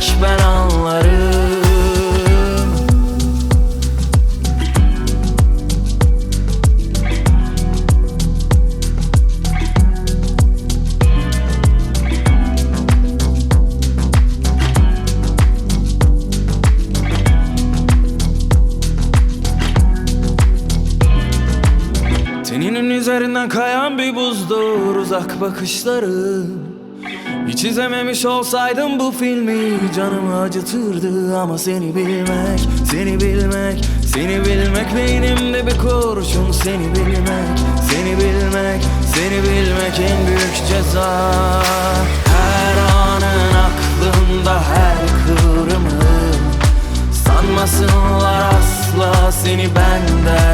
tek ben anlarım. Teninin üzerinden kayan bir buzdur uzak bakışları Hiç izlememiş olsaydım bu filmi canımı acıtırdı Ama seni bilmek, seni bilmek, seni bilmek Beynimde bir kurşun seni bilmek, seni bilmek, seni bilmek en büyük ceza. Her anın aklımda her kıvrımın Sanmasınlar asla seni benden